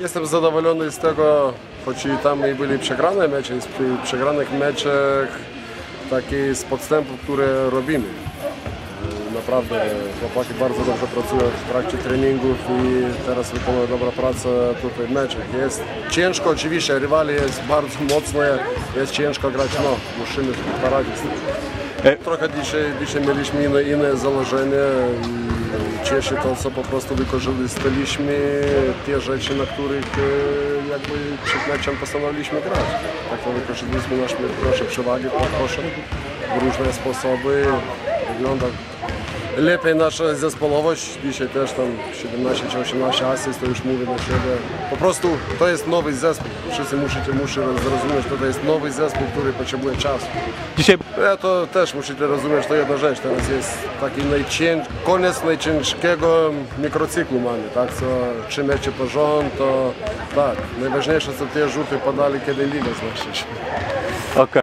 Jestem zadowolony z tego, choć tam byli przegrane mecze, z przegranych meczach takie z podstępów, które robimy. Naprawdę chłopaki bardzo dobrze pracują w trakcie treningów i teraz wykonują dobrą pracę tutaj w meczach. Jest ciężko oczywiście, rywali jest bardzo mocne, jest ciężko grać, no musimy poradzić Trochę dzisiaj, dzisiaj mieliśmy inne, inne założenie i cieszy to, co po prostu wykorzystaliśmy, te rzeczy, na których e, jakby przed meczem postanowiliśmy grać. Tak to wykorzystaliśmy nasze, nasze przewagi pod koszem w różne sposoby. Wygląda lepiej nasza zespołowość. Dzisiaj też tam 17 czy 18 asyst, to już mówię do siebie. Po prostu to jest nowy zespół. Wszyscy musicie, muszę zrozumieć, że to jest nowy zespół, który potrzebuje czasu. Dzisiaj Ja to też musicie rozumieć, to jedna rzecz. Teraz jest taki najcięż... koniec najciężkiego mikrocyklu mamy, tak? Co trzy mecze po rząd, to tak. Najważniejsze, co te rzuty podali, kiedy liga złościć. Okej.